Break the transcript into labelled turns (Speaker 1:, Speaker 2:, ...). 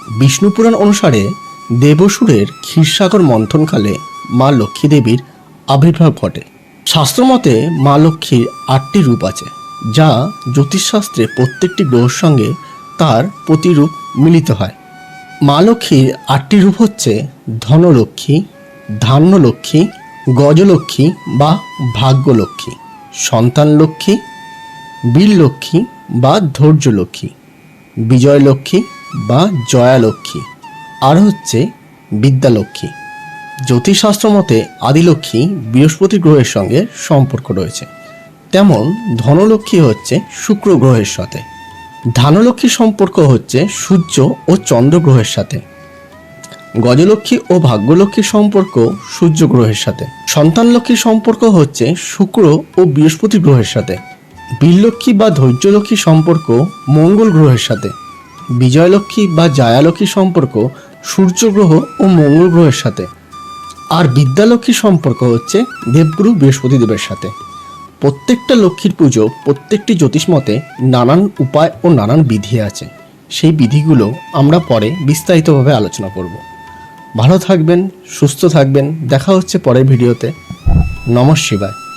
Speaker 1: বিষ্ণুপুরাণ অনুসারে দেবসুরের ক্ষীরসাগর মন্থনকালে মা লক্ষ্মী দেবীর আবির্ভাব ঘটে। শাস্ত্রমতে মা লক্ষ্মীর আটটি রূপ আছে, যা জ্যোতিষশাস্ত্রে প্রত্যেকটি গ্রহের সঙ্গে তার প্রতিরূপ মিলিত হয়। মা লক্ষ্মীর আটটি রূপ হচ্ছে ধনলক্ষ্মী, ধান্যলক্ষ্মী, গজলক্ষ্মী বা ভাগ্যলক্ষ্মী সন্তান লক্ষ্মী বীর লক্ষ্মী বা ধৈর্য লক্ষ্মী বিজয় লক্ষ্মী বা জয়া লক্ষ্মী আর হচ্ছে বিদ্যালক্ষ্মী। জ্যোতিষশাস্ত্র মতে আদিলক্ষ্মী বৃহস্পতি গ্রহের সঙ্গে সম্পর্ক রয়েছে। তেমন ধনলক্ষ্মী হচ্ছে শুক্র গ্রহের সাথে। ধানলক্ষ্মী সম্পর্ক হচ্ছে সূর্য ও চন্দ্র গ্রহের সাথে। গজলক্ষ্মী ও ভাগ্যলক্ষ্মীর সম্পর্ক সূর্য গ্রহের সাথে। সন্তান লক্ষ্মীর সম্পর্ক হচ্ছে শুক্র ও বৃহস্পতি গ্রহের সাথে। বীরলক্ষ্মী বা ধৈর্যলক্ষ্মীর সম্পর্ক মঙ্গল গ্রহের সাথে। বিজয়লক্ষ্মী বা জায়ালক্ষ্মীর সম্পর্ক সূর্য গ্রহ ও মঙ্গল গ্রহের সাথে। আর বিদ্যালক্ষ্মীর সম্পর্ক হচ্ছে দেবগুরু বৃহস্পতি দেবের সাথে। প্রত্যেকটা লক্ষ্মীর পুজো প্রত্যেকটি জ্যোতিষ মতে নানান উপায় ও নানান বিধি আছে। সেই বিধিগুলো আমরা পরে বিস্তারিতভাবে আলোচনা করব। ভালো থাকবেন, সুস্থ থাকবেন। দেখা হচ্ছে পরের ভিডিওতে। নমঃ শিবায়।